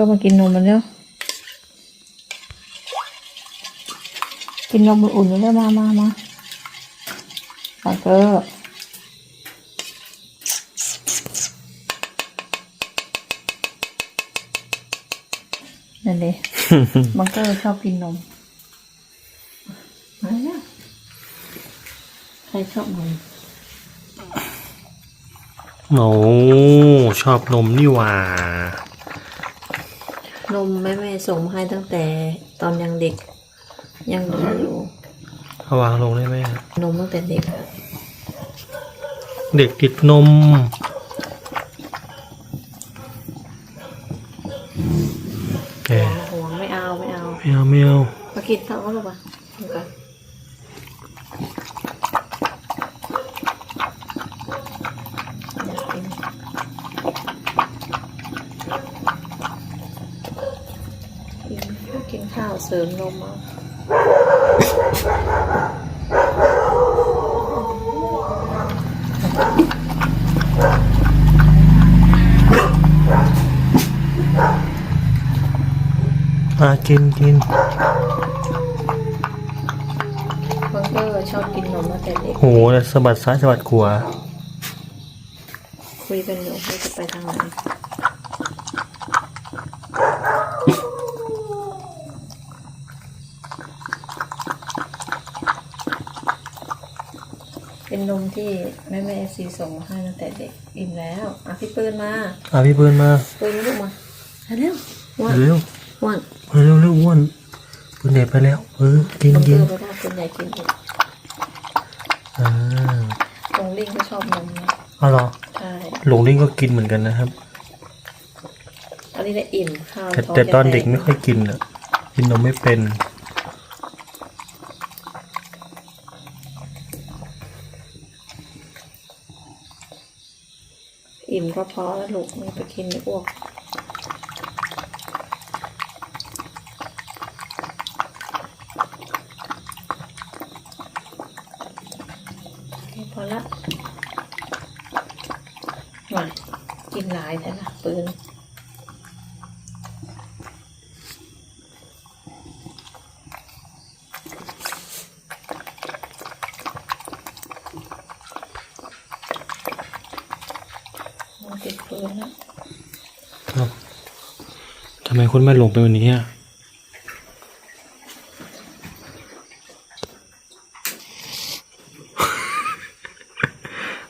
ก็มากินนมมันแล้วกินนมอุ่นๆแล้วมามามาบังเกอร์นั่นเลยบังเกอร์ชอบกินนมมาแล้วใครชอบนมโอ้ชอบนมนี่หว่า นมแม่แม่ส่งมาให้ตั้งแต่ตอนยังเด็ก ยังเหลืออยู่เอาวางลงได้ไหมอะนมตั้งแต่เด็กอะเด็กติดนมแกห่วงไม่เอาไม่เอาไม่เอาไม่เอามากินข้าวก็ลูกอะดูกันอยากกินกิน กินข้าวเสริมนมเอามากินกินเพิ่งก็ชอบกินนมตั้งแต่เด็ก โหแล้วสะบัดซ้ายสะบัดขวาคุยกันอยู่ว่าจะไปทางไหน เป็นนมที่แม่แม่ซีส่งมาให้ตั้งแต่เด็กอิ่มแล้วอะพี่ปืนมาอะพี่เบิร์นมาปืนลูกมามาเร็วว่านเร็วว่านมาเร็วเร็วอ้วนปืนเด็ดไปแล้วเออกินต้องกิเลืนอกไปได้คนใหญ่กินอีกอ่าตรงลิงก็ชอบนมนะเอาเหรอใช่หลงลิงก็กินเหมือนกันนะครับอันนี้ได้อิ่มข้าวแต่ท้งแต่ตอนจะเด็กไม่ค่อยกินอะกินนมไม่เป็น อิ่มก็พอแล้วลูกไม่ไปกินไม่อ้วกพอละมากินหลายแต่ละปืน มันนะทำไมคุณแม่หลงไปวันนี้อะ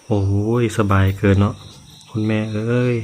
โอ้ยสบายเกินเนาะคุณแม่เอ้ย